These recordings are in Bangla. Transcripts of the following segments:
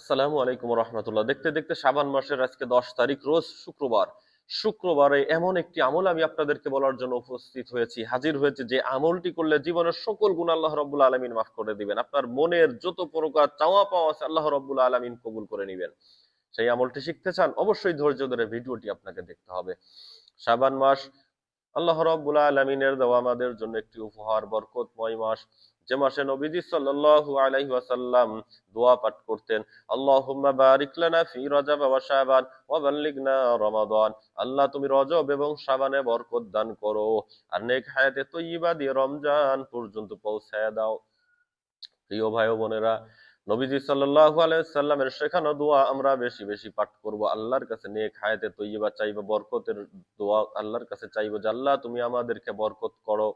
আসসালামু আলাইকুম রহমতুল্লাহ দেখতে দেখতে শাবান মাসের আজকে দশ তারিখ, রোজ শুক্রবার। শুক্রবারে এমন একটি আমল আমি আপনাদেরকে বলার জন্য উপস্থিত হয়েছি, হাজির হয়েছে যে আমলটি করলে জীবনের সকল গুণ আল্লাহ রব্বুল আলমিন মাফ করে দিবেন। আপনার মনের যত প্রকার চাওয়া পাওয়া আছে আল্লাহ রব্বুল আলমিন কবুল করে নিবেন। সেই আমলটি শিখতে চান, অবশ্যই ধৈর্য ধরে ভিডিওটি আপনাকে দেখতে হবে। শাবান মাস আল্লাহ রব্বুল আলমিনের দেওয়া আমাদের জন্য একটি উপহার, বরকতময় মাস। যে মাসে নবীজি সাল্লাল্লাহু আলাইহি ওয়াসাল্লাম দোয়া পাঠ করতেন, আল্লাহুম্মা বারিক ফি রজব ওয়া শাবান ওয়া রমাদান। আল্লাহ, তুমি রজব এবং শাবানে বরকত দান করো আর নেক হায়াতে তৈয়বা দিয়ে রমজান পর্যন্ত পৌঁছায় দাও। প্রিয় ভাই বোনেরা নবীজি সাল্লাল্লাহু আলাইসাল্লামের শেখানো দোয়া আমরা বেশি বেশি পাঠ করব। আল্লাহর কাছে নেক হায়াতে তৈবা চাইব, বরকতের দোয়া আল্লাহর কাছে চাইব যে, আল্লাহ তুমি আমাদেরকে বরকত করো।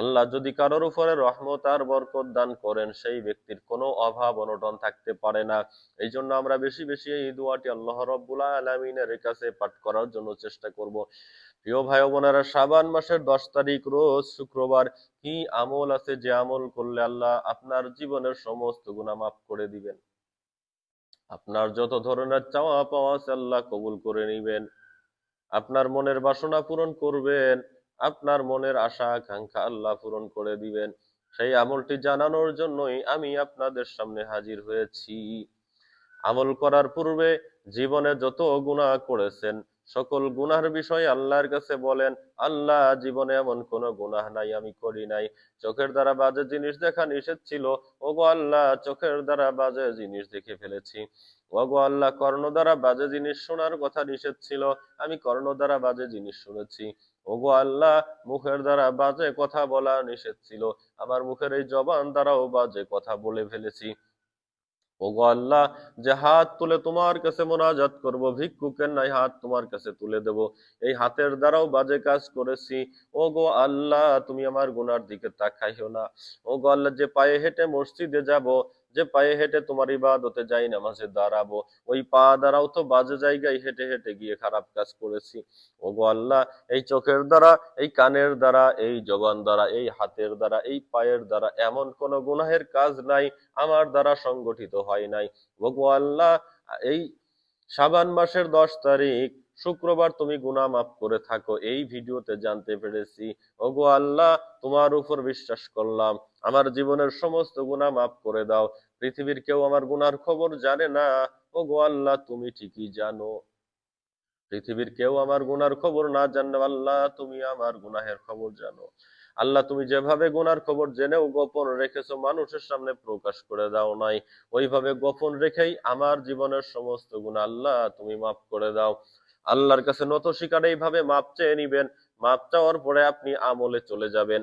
আল্লাহ যদি কারোর উপরে রহমত আর বরকত দান করেন, সেই ব্যক্তির কোনো অভাব অনটন থাকতে পারে না। এই জন্য আমরা বেশি বেশি এই দোয়াটি আল্লাহ রব্বুল আলমিনের কাছে পাঠ করার জন্য চেষ্টা করব। প্রিয় ভাই বোনেরা, শাবান মাসের দশ তারিখ, রোজ শুক্রবার কি আমল আছে? যে আমল করলে আল্লাহ আপনার জীবনের সমস্ত গুণা মাফ করে দিবেন। আপনার যত ধরনের চাওয়া পাওয়া আল্লাহ কবুল করে নিবেন। আপনার মনের বাসনা পূরণ করবেন। আপনার মনের আশা, আকাঙ্ক্ষা আল্লাহ পূরণ করে দিবেন। সেই আমলটি জানানোর জন্যই আমি আপনাদের সামনে হাজির হয়েছি। আমল করার পূর্বে জীবনে যত গুনাহ করেছেন, সকল গুনার বিষয়ে আল্লাহর কাছে বলেন, আল্লাহ জীবনে এমন কোন গুনাহ নাই, আমি করি নাই। চোখের দ্বারা বাজে জিনিস দেখা নিষেধ ছিল, ওগো আল্লাহ চোখের দ্বারা বাজে জিনিস দেখে ফেলেছি। ওগো আল্লাহ কর্ণ দ্বারা বাজে জিনিস শোনার কথা নিষেধ ছিল, আমি কর্ণ দ্বারা বাজে জিনিস শুনেছি। ওগো আল্লাহ, মুখের দ্বারা বাজে কথা বলা নিষেধ ছিল। আমার মুখের এই জবান দ্বারাও বাজে কথা বলে ফেলেছি। ওগো আল্লাহ, যে হাত তুলে তোমার কাছে মোনাজাত করব, ভিক্ষুকের নাই হাত তোমার কাছে তুলে দেব। এই হাতের দ্বারাও বাজে কাজ করেছি। ওগো আল্লাহ, তুমি আমার গুনার দিকে তাকাইও না। ওগো আল্লাহ, যে পায়ে হেঁটে মসজিদে যাব যে পায়ে হেঁটে তোমার ইবাদতে যাই না নামাজে দাঁড়াবো। ওই পা দ্বারাও তো বাজে জায়গায় হেঁটে হেঁটে গিয়ে খারাপ কাজ করেছি। ওগো আল্লাহ, এই চোখের দ্বারা, এই কানের দ্বারা, এই জবান দ্বারা, এই হাতের দ্বারা, এই পায়ের দ্বারা এমন কোন গুনাহের কাজ নাই, আমার দ্বারা সংগঠিত হয় নাই। ওগো আল্লাহ, এই শাবান মাসের দশ তারিখ শুক্রবার তুমি গুনাহ মাফ করে থাকো। এই ভিডিওতে জানতে পেরেছি, ওগো আল্লাহ, তোমার উপর বিশ্বাস করলাম। আমার জীবনের সমস্ত গুনাহ মাফ করে দাও। পৃথিবীর কেউ আমার গুনার খবর জানে না। ওগো আল্লাহ, তুমি ঠিকই জানো। পৃথিবীর কেউ আমার গুনার খবর না জানো আল্লাহ, তুমি আমার গুনাহের খবর জানো। আল্লাহ, তুমি যেভাবে গুনার খবর জেনেও গোপন রেখেছো, মানুষের সামনে প্রকাশ করে দাও নাই। ওইভাবে গোপন রেখেই আমার জীবনের সমস্ত গুণা আল্লাহ, তুমি মাফ করে দাও। আল্লাহর কাছে নত শিকার এইভাবে মাপ চেয়ে নিবেন, মাপ চাওয়ার পরে আপনি আমলে চলে যাবেন।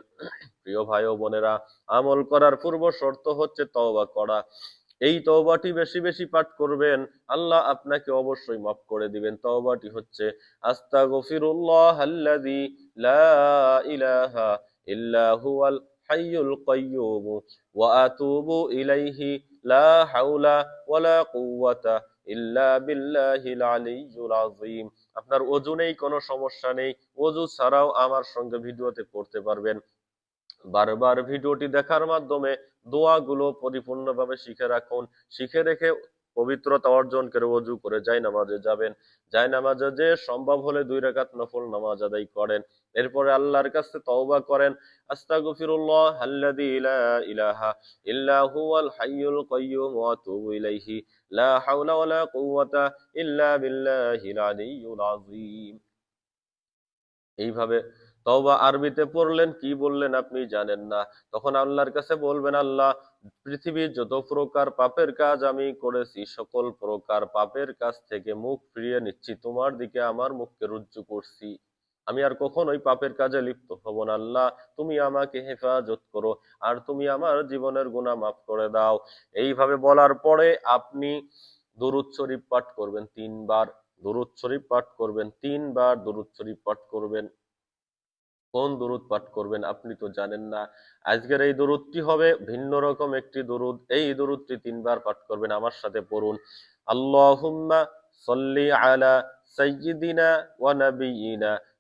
প্রিয় ভাই ও বোনেরা, আমল করার পূর্ব শর্ত হচ্ছে তওবা করা। এই তওবাটি বেশি বেশি পাঠ করবেন, আল্লাহ আপনাকে অবশ্যই মাফ করে দিবেন। তওবাটি হচ্ছে আস্তাগফিরুল্লাহ আল্লাযী লা ইলাহা ইল্লা হুয়াল হাইয়ুল কাইয়্যুম ওয়া আতুবু ইলাইহি লা হাওলা ওয়ালা কুওয়াতা। আপনার ওযু নেই, কোনো সমস্যা নেই। ওযু ছাড়াও আমার সঙ্গে ভিডিওতে পড়তে পারবেন। বারবার ভিডিওটি দেখার মাধ্যমে দোয়াগুলো পরিপূর্ণভাবে শিখে রাখুন। শিখে রেখে পবিত্রতা অর্জন করে অজু করে যাই নামাজে যাবেন। যাই নামাজে যে সম্ভব হলে দুই রাকাত নফল নামাজ আদায় করেন। এরপরে আল্লাহর কাছে তওবা করেন। আস্তাগফিরুল্লাহ আল্লাযী লা ইলাহা ইল্লা হুয়াল হাইয়ুল কাইয়্যুম ওয়া আতুবু ইলাইহি। লা হাওলা ওয়ালা কুওয়াতা ইল্লা বিল্লাহিল আলিয়্যুল আযীম। এইভাবে তওবা আরবিতে পড়লেন, কি বললেন আপনি জানেন না। তখন আল্লাহর কাছে বলবেন, আল্লাহ, পৃথিবীর যত প্রকার পাপের কাজ আমি করেছি, সকল প্রকার পাপের কাজ থেকে মুখ ফিরিয়ে নিচ্ছি, তোমার দিকে আমার মুখকে রুজ্জু করছি। আমি আর কখনোই পাপের কাজে লিপ্ত হব না। আল্লাহ, তুমি আমাকে হেফাজত করো আর তুমি আমার জীবনের গুনাহ মাফ করে দাও। এইভাবে বলার পরে আপনি দরুদ শরীফ পাঠ করবেন তিনবার। দরুদ শরীফ পাঠ করবেন তিনবার। দরুদ শরীফ পাঠ করবেন। কোন দরুদ পাঠ করবেন আপনি তো জানেন না। আজকের এই দরুদটি হবে ভিন্ন রকম একটি দরুদ। এই দরুদটি তিনবার পাঠ করবেন। আমার সাথে পড়ুন। আল্লাহুম্মা সাল্লি আলা সাইয়্যিদিনা ওয়া নাবিয়িনা।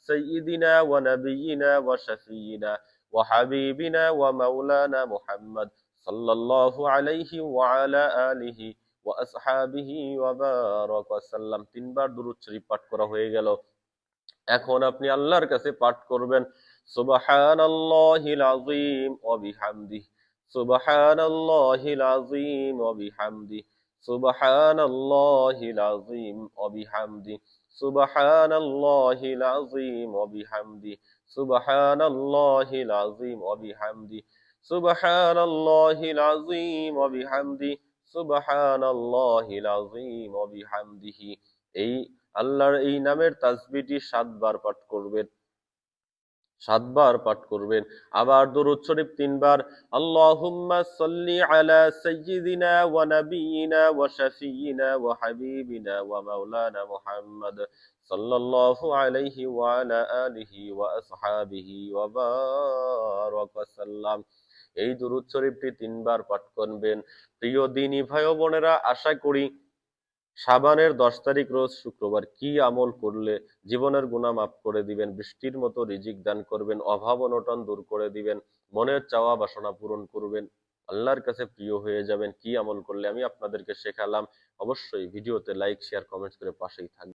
سيدنا ونبينا وشفينا وحبيبنا ومولانا محمد صلى الله عليه وعلى آله وأصحابه وبارك وسلم তিনবার দুরূদ শরীফ পাঠ করা হয়ে গেল এখন আপনি আল্লাহর কাছে পাঠ করবেন সুবহানাল্লাহিল আযীম ওয়া বিহামদিহি সুবহানাল্লাহিল আযীম ওয়া বিহামদিহি সুবহানাল্লাহিল আযীম ওয়া বিহামদিহি সুবহানাল্লাহিল আযীম ওয়া বিহামদিহি সুবহানাল্লাহিল আযীম ওয়া বিহামদিহি সুবহানাল্লাহিল আযীম ওয়া বিহামদিহি সুবহানাল্লাহিল আযীম ওয়া বিহামদিহি। এই আল্লাহর এই নামের তাসবিহটি সাতবার পাঠ করবেন। সাতবার পাঠ করবেন। আবার দরুদ শরীফ তিনবার, আল্লাহুম্মা সাল্লি আলা সাইয়্যিদিনা ওয়া নাবিয়িনা ওয়া শাফিয়িনা ওয়া হাবিবিনা ওয়া মাওলানা মুহাম্মদ সাল্লাল্লাহু আলাইহি ওয়া আলা আলিহি ওয়া আসহাবিহি ওয়া বারাক সাল্লাম এই দরুদ শরীফটি তিনবার পাঠ করবেন। প্রিয় দিনী ভাই বোনেরা, আশা করি সাবানের দশ তারিখ রোজ শুক্রবার কি আমল করলে জীবনের গুণা মাফ করে দিবেন, বৃষ্টির মতো রিজিক দান করবেন, অভাব অনটন দূর করে দিবেন, মনের চাওয়া বাসনা পূরণ করবেন, আল্লাহর কাছে প্রিয় হয়ে যাবেন, কি আমল করলে আমি আপনাদেরকে শেখালাম, অবশ্যই ভিডিওতে লাইক শেয়ার কমেন্টস করে পাশেই থাকবেন।